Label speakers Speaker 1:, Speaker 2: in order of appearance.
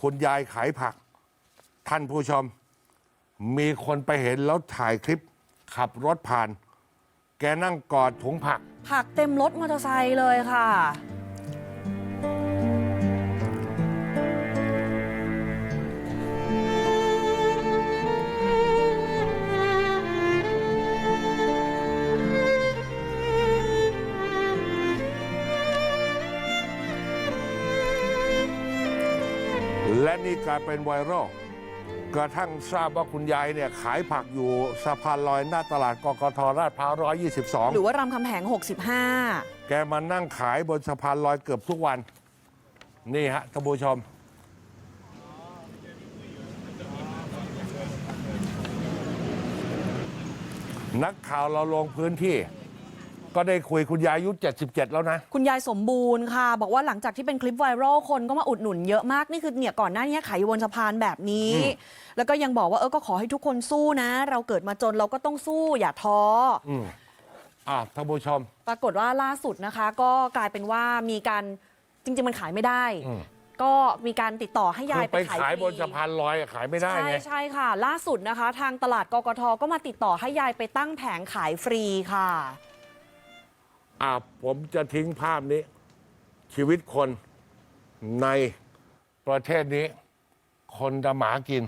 Speaker 1: คุณยายขายผัก ท่านผู้ชม มีคนไปเห็นแล้วถ่ายคลิป ขับรถผ่าน แกนั่งกอดถุงผัก
Speaker 2: ผักเต็มรถมอเตอร์ไซค์เลยค่ะ
Speaker 1: และนี่กลายเป็นไวรัลกระทั่งทราบว่าคุณยายเนี่ยขายผักอยู่สะพานลอยหน้าตลาดกกทลาดพร้าว
Speaker 2: หรือ
Speaker 1: 122
Speaker 2: ว่ารามคำแหง 65
Speaker 1: แกมานั่งขายบนสะพานลอยเกือบทุกวัน นี่ฮะท่านผู้ชม นักข่าวเราลงพื้นที่ ก็ได้คุยคุณยายอายุ77 แล้วนะ
Speaker 2: คุณยายสมบูรณ์ค่ะ บอกว่าหลังจากที่เป็นคลิปไวรัลคนก็มาอุดหนุนเยอะมาก นี่คือเนี่ยก่อนหน้านี้ขายอยู่บนสะพานแบบนี้ แล้วก็ยังบอกว่าเออก็ขอให้ทุกคนสู้นะ เราเกิดมาจนเราก็ต้องสู้อย่าท้ออ
Speaker 1: อะท่านผู้ชม
Speaker 2: ปรากฏว่าล่าสุดนะคะ ก็กลายเป็นว่ามีการจริง ๆ มันขายไม่ได้
Speaker 1: อืม
Speaker 2: ก็มีการติดต่อให้ยา
Speaker 1: คื
Speaker 2: ย
Speaker 1: อไป
Speaker 2: ไปขาย
Speaker 1: ขาย
Speaker 2: ฟรี
Speaker 1: บนสะพานลอยอะขายไม่ได้
Speaker 2: ใช่
Speaker 1: ไง
Speaker 2: ใช่ค่ะ ล่าสุดนะคะ ทางตลาดกกทก็มาติดต่อให้ยายไปตั้งแผงขายฟรีค่ะ
Speaker 1: อ่าผมจะทิ้งภาพนี้ ชีวิตคนในประเทศนี้ คนดะหมากิน